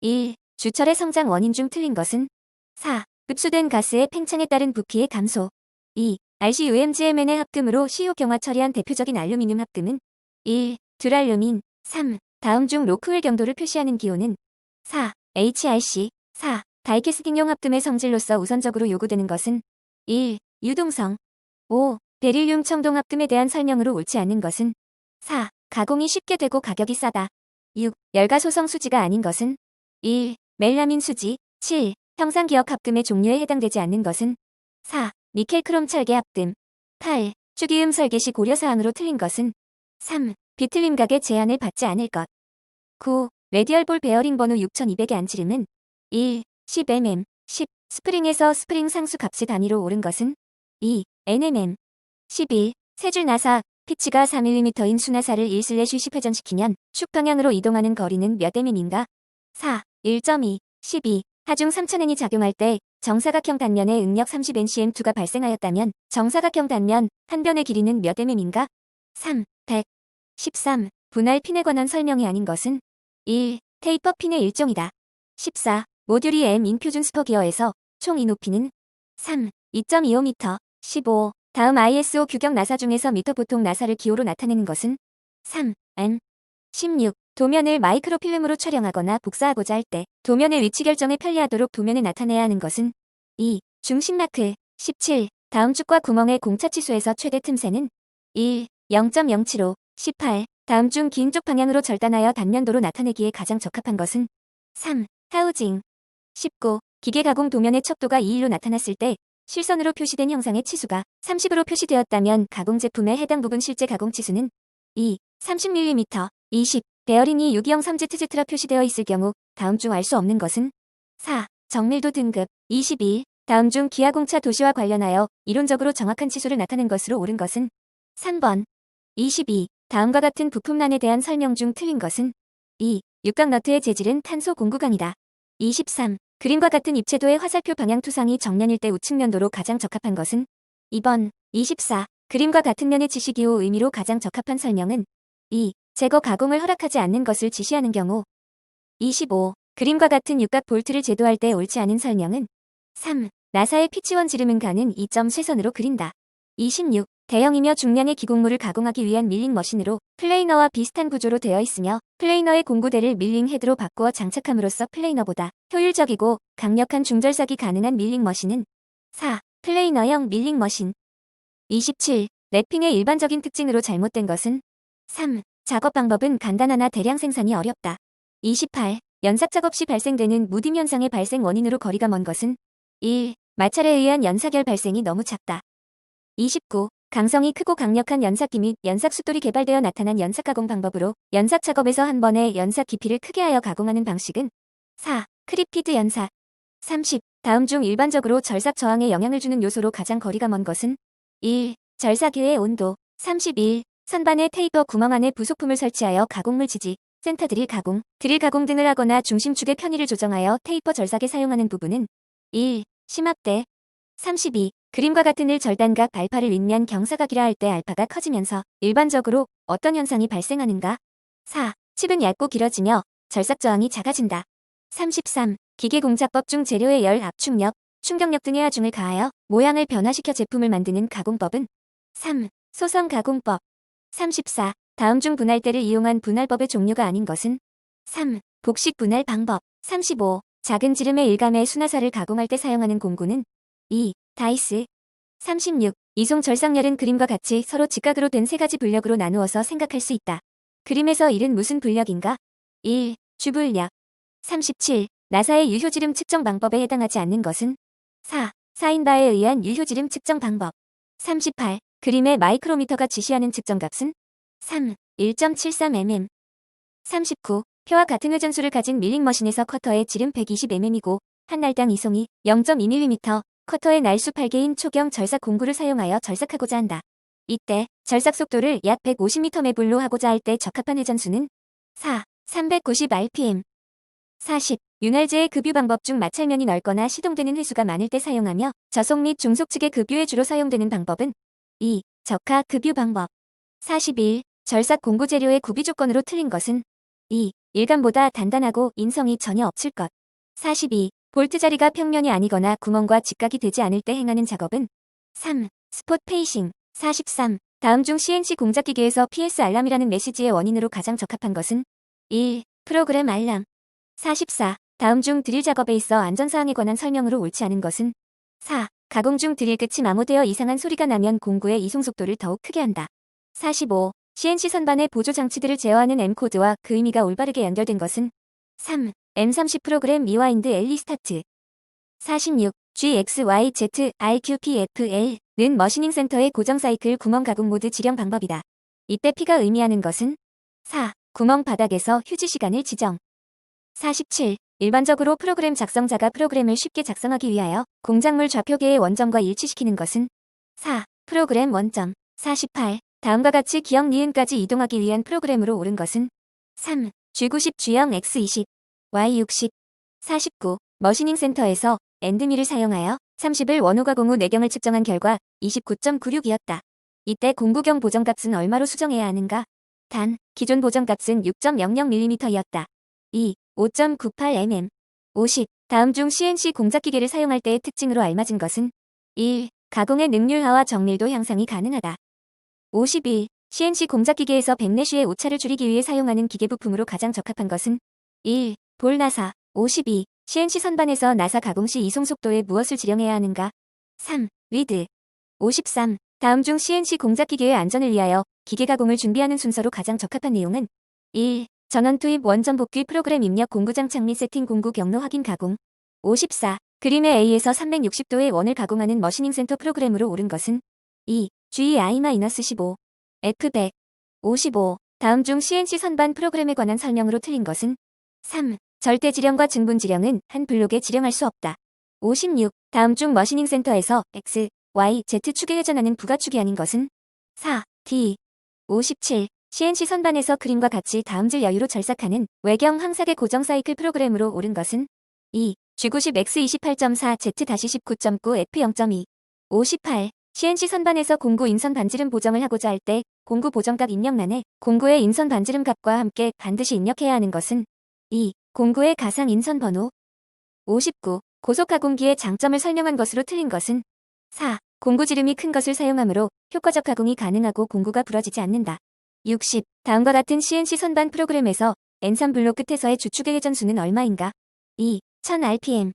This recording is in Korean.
1. 주철의 성장 원인 중 틀린 것은 4. 흡수된 가스의 팽창에 따른 부피의 감소 2. RCUMGMN의 합금으로 시효 경화 처리한 대표적인 알루미늄 합금은 1. 듀랄루민 3. 다음 중 로크웰 경도를 표시하는 기호는 4. HRC 4. 다이캐스팅용 합금의 성질로서 우선적으로 요구되는 것은 1. 유동성 5. 베릴륨 청동 합금에 대한 설명으로 옳지 않은 것은 4. 가공이 쉽게 되고 가격이 싸다 6. 열가소성 수지가 아닌 것은 1. 멜라민 수지 7. 형상기억 합금의 종류에 해당되지 않는 것은 4. 니켈 크롬 철계 합금 8. 축이음 설계 시 고려사항으로 틀린 것은 3. 비틀림 각의 제한을 받지 않을 것 9. 레디얼볼 베어링 번호 6200의 안지름은 1. 10mm 10. 스프링에서 스프링 상수 값이 단위로 오른 것은 2. NMM 11. 세줄 나사 피치가 4mm인 수나사를 1/10 회전시키면 축 방향으로 이동하는 거리는 몇 mm인가? 4. 1.2. 12. 하중 3000n이 작용할 때 정사각형 단면에 응력 30ncm2가 발생하였다면 정사각형 단면 한 변의 길이는 몇 mm인가? 3. 100. 13. 분할 핀에 관한 설명이 아닌 것은 1. 테이퍼 핀의 일종이다. 14. 모듈이 M 인퓨준 스퍼기어에서 총 이 높이는 3. 2.25m. 15. 다음 ISO 규격 나사 중에서 미터 보통 나사를 기호로 나타내는 것은 3. M. 16. 도면을 마이크로필름으로 촬영하거나 복사하고자 할 때 도면의 위치 결정에 편리하도록 도면에 나타내야 하는 것은 2. 중심 마크 17. 다음 축과 구멍의 공차 치수에서 최대 틈새는 1. 0.075 18. 다음 중 긴 쪽 방향으로 절단하여 단면도로 나타내기에 가장 적합한 것은 3. 하우징 19. 기계 가공 도면의 척도가 2일로 나타났을 때 실선으로 표시된 형상의 치수가 30으로 표시되었다면 가공 제품의 해당 부분 실제 가공 치수는 2. 30mm 20. 베어링이 유기형 3ZZ라 표시되어 있을 경우 다음 중 알 수 없는 것은 4. 정밀도 등급 21. 다음 중 기아공차 도시와 관련하여 이론적으로 정확한 치수를 나타낸 것으로 옳은 것은 3번 22. 다음과 같은 부품란에 대한 설명 중 틀린 것은 2. 육각 너트의 재질은 탄소 공구강이다. 23. 그림과 같은 입체도의 화살표 방향 투상이 정면일 때 우측 면도로 가장 적합한 것은 2번 24. 그림과 같은 면의 지시기호 의미로 가장 적합한 설명은 2. 제거 가공을 허락하지 않는 것을 지시하는 경우 25. 그림과 같은 육각 볼트를 제도할 때 옳지 않은 설명은 3. 나사의 피치원 지름은 가는 2점 쇠선으로 그린다. 26. 대형이며 중량의 기공물을 가공하기 위한 밀링 머신으로 플레이너와 비슷한 구조로 되어 있으며 플레이너의 공구대를 밀링 헤드로 바꾸어 장착함으로써 플레이너보다 효율적이고 강력한 중절삭이 가능한 밀링 머신은 4. 플레이너형 밀링 머신 27. 랩핑의 일반적인 특징으로 잘못된 것은 3. 작업 방법은 간단하나 대량 생산이 어렵다. 28. 연삭 작업 시 발생되는 무딤 현상의 발생 원인으로 거리가 먼 것은 1. 마찰에 의한 연사결 발생이 너무 작다. 29. 강성이 크고 강력한 연삭기 및 연삭 숫돌이 개발되어 나타난 연삭 가공 방법으로 연삭 작업에서 한 번에 연삭 깊이를 크게 하여 가공하는 방식은 4. 크리피드 연삭 30. 다음 중 일반적으로 절삭 저항에 영향을 주는 요소로 가장 거리가 먼 것은 1. 절삭유의 온도 31. 선반에 테이퍼 구멍 안에 부속품을 설치하여 가공물 지지, 센터 드릴 가공, 드릴 가공 등을 하거나 중심축의 편의를 조정하여 테이퍼 절삭에 사용하는 부분은 1. 심압대 32. 그림과 같은 일 절단각 알파를 잇면 경사각이라 할 때 알파가 커지면서 일반적으로 어떤 현상이 발생하는가? 4. 칩은 얇고 길어지며 절삭 저항이 작아진다. 33. 기계 공작법 중 재료의 열 압축력, 충격력 등의 하중을 가하여 모양을 변화시켜 제품을 만드는 가공법은 3. 소성 가공법 34. 다음 중 분할대를 이용한 분할법의 종류가 아닌 것은 3. 복식 분할 방법 35. 작은 지름의 일감의 수나사를 가공할 때 사용하는 공구는 2. 다이스 36. 이송 절삭열은 그림과 같이 서로 직각으로 된 세 가지 분력으로 나누어서 생각할 수 있다. 그림에서 일은 무슨 분력인가? 1. 주분력 37. 나사의 유효지름 측정 방법에 해당하지 않는 것은 4. 사인바에 의한 유효지름 측정 방법 38. 그림의 마이크로미터가 지시하는 측정값은 3. 1.73mm 39. 표와 같은 회전수를 가진 밀링머신에서 커터의 지름 120mm이고 한 날당 이송이 0.2mm, 커터의 날수 8개인 초경 절삭 공구를 사용하여 절삭하고자 한다. 이때 절삭 속도를 약 150m 매불로 하고자 할 때 적합한 회전수는 4. 390rpm 40. 윤활제의 급유 방법 중 마찰면이 넓거나 시동되는 회수가 많을 때 사용하며 저속 및 중속 측의 급유에 주로 사용되는 방법은 2. 적하 급유 방법 41. 절삭 공구 재료의 구비 조건으로 틀린 것은 2. 일감보다 단단하고 인성이 전혀 없을 것. 42. 볼트 자리가 평면이 아니거나 구멍과 직각이 되지 않을 때 행하는 작업은 3. 스폿 페이싱 43. 다음 중 CNC 공작기계에서 PS 알람이라는 메시지의 원인으로 가장 적합한 것은 1. 프로그램 알람 44. 다음 중 드릴 작업에 있어 안전사항에 관한 설명으로 옳지 않은 것은 4. 가공 중 드릴 끝이 마모되어 이상한 소리가 나면 공구의 이송 속도를 더욱 크게 한다. 45. CNC 선반의 보조 장치들을 제어하는 M코드와 그 의미가 올바르게 연결된 것은 3. M30 프로그램 리와인드 엘리 스타트 46. GXYZ IQPFL는 머시닝 센터의 고정 사이클 구멍 가공 모드 지령 방법이다. 이때 P가 의미하는 것은 4. 구멍 바닥에서 휴지 시간을 지정 47. 일반적으로 프로그램 작성자가 프로그램을 쉽게 작성하기 위하여 공작물 좌표계의 원점과 일치시키는 것은 4. 프로그램 원점 48. 다음과 같이 기억 니은까지 이동하기 위한 프로그램으로 옳은 것은 3. G90 G형 X20 Y60 49. 머시닝 센터에서 엔드미를 사용하여 30을 원호 가 공 후 내경을 측정한 결과 29.96이었다. 이때 공구경 보정값은 얼마로 수정해야 하는가? 단, 기존 보정값은 6.00mm이었다. 2. 5.98mm 50. 다음 중 CNC 공작기계를 사용할 때의 특징으로 알맞은 것은 1. 가공의 능률화와 정밀도 향상이 가능하다. 51. CNC 공작기계에서 백내쉬의 오차를 줄이기 위해 사용하는 기계 부품으로 가장 적합한 것은 1. 볼 나사 52. CNC 선반에서 나사 가공 시 이송 속도에 무엇을 지령해야 하는가? 3. 위드 53. 다음 중 CNC 공작기계의 안전을 위하여 기계 가공을 준비하는 순서로 가장 적합한 내용은 1. 전원 투입 원전 복귀 프로그램 입력 공구장 창및 세팅 공구 경로 확인 가공 54. 그림의 A에서 360도의 원을 가공하는 머시닝 센터 프로그램으로 옳은 것은 2. GI-15 F100 55. 다음 중 CNC 선반 프로그램에 관한 설명으로 틀린 것은 3. 절대 지령과 증분 지령은 한 블록에 지령할 수 없다. 56. 다음 중 머시닝 센터에서 X, Y, Z 축에 회전하는 부가 축이 아닌 것은 4. D. 57. CNC 선반에서 그림과 같이 다음질 여유로 절삭하는 외경 항삭의 고정 사이클 프로그램으로 옳은 것은 2. G90X28.4 Z-19.9 F0.2 58. CNC 선반에서 공구 인선 반지름 보정을 하고자 할 때 공구 보정값 입력란에 공구의 인선 반지름 값과 함께 반드시 입력해야 하는 것은 2. 공구의 가상 인선 번호 59. 고속가공기의 장점을 설명한 것으로 틀린 것은 4. 공구 지름이 큰 것을 사용하므로 효과적 가공이 가능하고 공구가 부러지지 않는다. 60. 다음과 같은 CNC 선반 프로그램에서 N3 블록 끝에서의 주축의 회전수는 얼마인가? 2. 1000 rpm